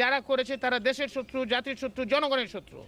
যারা করেছে তারা দেশের শত্রু, জাতির শত্রু, জনগণের শত্রু।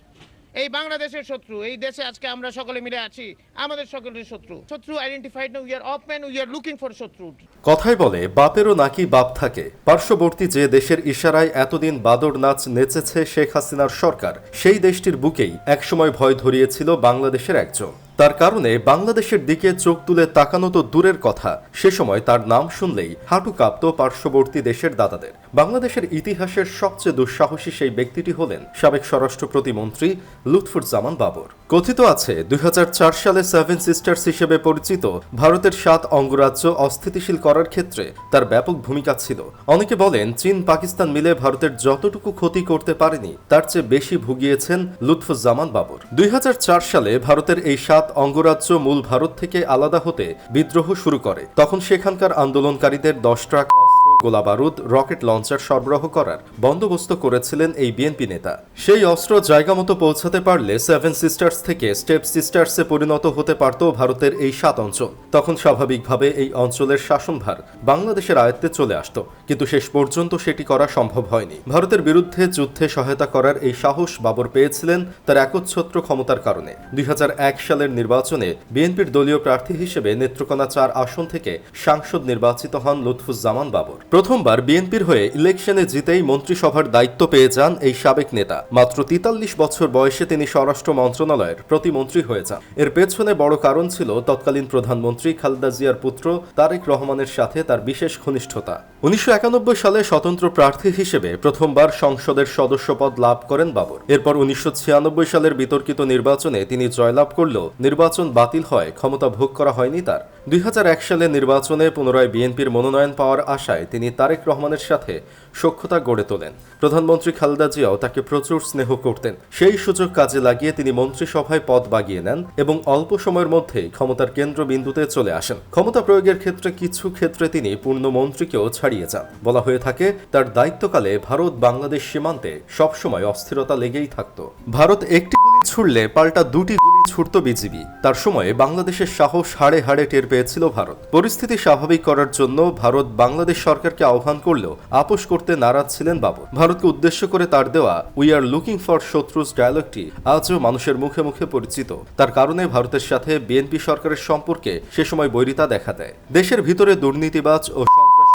এই বাংলাদেশের শত্রু, এই দেশে আজকে আমরা সকলে মিলে আছি, আমাদের সকলের শত্রু। শত্রু আইডেন্টিফাইড না we are man we are looking for shatru. কথাই বলে বাপেরও নাকি বাপ থাকে। পার্শ্ববর্তী যে দেশের ইশারায় এতদিন বাদর নাচ নেচেছে শেখ হাসিনার সরকার, সেই দেশটির বুকেই একসময় ভয় ধরিয়েছিল বাংলাদেশের একজন। তার কারণে বাংলাদেশের দিকে চোখ তুলে তাকানো তো দূরের কথা, সে সময় তার নাম শুনলেই হাঁটু কাঁপত পার্শ্ববর্তী দেশের দাদাদের। বাংলাদেশের ইতিহাসের সবচেয়ে দুঃসাহসী সেই ব্যক্তিটি হলেন সাবেক স্বরাষ্ট্র প্রতিমন্ত্রী লুৎফুজ্জামান বাবর। কথিত আছে, দুই সালে সেভেন সিস্টার্স হিসেবে পরিচিত ভারতের সাত অঙ্গরাজ্য অস্থিতিশীল করার ক্ষেত্রে তার ব্যাপক ভূমিকা ছিল। অনেকে বলেন, চীন পাকিস্তান মিলে ভারতের যতটুকু ক্ষতি করতে পারেনি, তার চেয়ে বেশি ভুগিয়েছেন লুৎফুজ্জামান বাবর। দুই হাজার চার সালে ভারতের এই সাত অঙ্গরাজ্য মূল ভারত থেকে আলাদা হতে বিদ্রোহ শুরু করে। তখন সেখানকার আন্দোলনকারীদের দশ ট্রাক গোলাবারুদ রকেট লঞ্চার সরবরাহ করার বন্দোবস্ত করেছিলেন এই বিএনপি নেতা। সেই অস্ত্র জায়গা মতো পৌঁছাতে পারলে সেভেন সিস্টার্স থেকে স্টেপ সিস্টার্সে পরিণত হতে পারত ভারতের এই সাত অঞ্চল। তখন স্বাভাবিকভাবে এই অঞ্চলের শাসনভার বাংলাদেশের আয়ত্তে চলে আসতো, কিন্তু শেষ পর্যন্ত সেটি করা সম্ভব হয়নি। ভারতের বিরুদ্ধে যুদ্ধে সহায়তা করার এই সাহস বাবর পেয়েছিলেন তার একচ্ছত্র ক্ষমতার কারণে। দুই হাজার এক সালের নির্বাচনে বিএনপির দলীয় প্রার্থী হিসেবে নেত্রকোনা চার আসন থেকে সাংসদ নির্বাচিত হন লুৎফুজ্জামান বাবর। প্রথমবার বিএনপির হয়ে ইলেকশনে জিতেই মন্ত্রিসভার দায়িত্ব পেয়ে যান এই সাবেক নেতা। মাত্র তেতাল্লিশ বছর বয়সে তিনি স্বরাষ্ট্র মন্ত্রণালয়ের প্রতিমন্ত্রী হয়ে যান। এর পেছনে বড় কারণ ছিল তৎকালীন প্রধানমন্ত্রী খালেদা জিয়ার পুত্র তারেক রহমানের সাথে তার বিশেষ ঘনিষ্ঠতা। উনিশশো একানব্বই সালে স্বতন্ত্র প্রার্থী হিসেবে প্রথমবার সংসদের সদস্যপদ লাভ করেন বাবর। এরপর উনিশশো ছিয়ানব্বই সালের বিতর্কিত নির্বাচনে তিনি জয়লাভ করলেও নির্বাচন বাতিল হয়, ক্ষমতা ভোগ করা হয়নি তার। দুই হাজার এক সালে নির্বাচনে পুনরায় বিএনপির মনোনয়ন পাওয়ার আশায় তিনি তারেক রহমানের সাথে সখ্যতা গড়ে তোলেন। প্রধানমন্ত্রী খালেদা জিয়াও তাকে প্রচুর স্নেহ করতেন। সেই সুযোগ কাজে লাগিয়ে তিনি মন্ত্রিসভায় পদ বাগিয়ে নেন এবং অল্প সময়ের মধ্যেই ক্ষমতার কেন্দ্রবিন্দুতে চলে আসেন। ক্ষমতা প্রয়োগের ক্ষেত্রে কিছু ক্ষেত্রে তিনি পূর্ণ মন্ত্রীকেও ছাড়িয়ে যান। বলা হয়ে থাকে, তার দায়িত্বকালে ভারত বাংলাদেশ সীমান্তে সবসময় অস্থিরতা লেগেই থাকত। ভারত একটি ছুড়লে পাল্টা দুটি ছুটত বিজিবি। তার সময়ে বাংলাদেশের সাহস হাড়ে হাড়ে টের পেয়েছিল ভারত। পরিস্থিতি স্বাভাবিক করার জন্য ভারত বাংলাদেশ সরকারকে আহ্বান করলেও আপোষ করতে নারাজ ছিলেন বাবর। ভারতকে উদ্দেশ্য করে তার দেওয়া উই আর লুকিং ফর শত্রুস ডায়ালগটি আজও মানুষের মুখে মুখে পরিচিত। তার কারণে ভারতের সাথে বিএনপি সরকারের সম্পর্কে সে সময় বৈরিতা দেখা দেয়। দেশের ভিতরে দুর্নীতিবাজ ও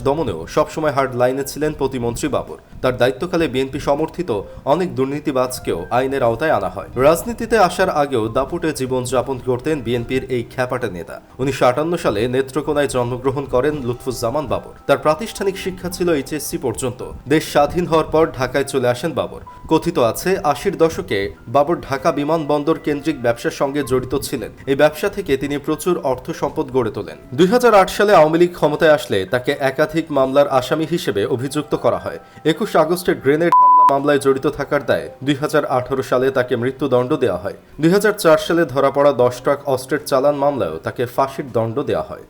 দমনেও সবসময় হার্ড লাইনে ছিলেন প্রতিমন্ত্রী বাবর। তার দায়িত্বকালে বিএনপি সমর্থিত অনেক দুর্নীতিবাজকেও আইনের আওতায় আনা হয়। রাজনীতিতে আসার আগেও দাপুটে জীবনযাপন করতেন বিএনপির এই খ্যাপাটে নেতা। উনিশশো সালে নেত্রকোনায় জন্মগ্রহণ করেন লুৎফুজ্জামান বাবর। তার প্রাতিষ্ঠানিক শিক্ষা ছিল এইচএসসি পর্যন্ত। দেশ স্বাধীন হওয়ার পর ঢাকায় চলে আসেন বাবর। কথিত আছে, আশির দশকে বাবর ঢাকা বিমানবন্দর কেন্দ্রিক ব্যবসার সঙ্গে জড়িত ছিলেন। এই ব্যবসা থেকে তিনি প্রচুর অর্থ সম্পদ গড়ে তোলেন। দুই হাজার আট সালে আওয়ামী লীগ ক্ষমতায় আসলে তাকে একাধিক মামলার আসামি হিসেবে অভিযুক্ত করা হয়। একুশ আগস্টে গ্রেনেড মামলায় জড়িত থাকার দায়ে দুই হাজার আঠারো সালে তাকে মৃত্যুদণ্ড দেওয়া হয়। দুই হাজার চার সালে ধরা পড়া দশ ট্রাক অস্ত্রের চালান মামলায়ও তাকে ফাঁসির দণ্ড দেওয়া হয়।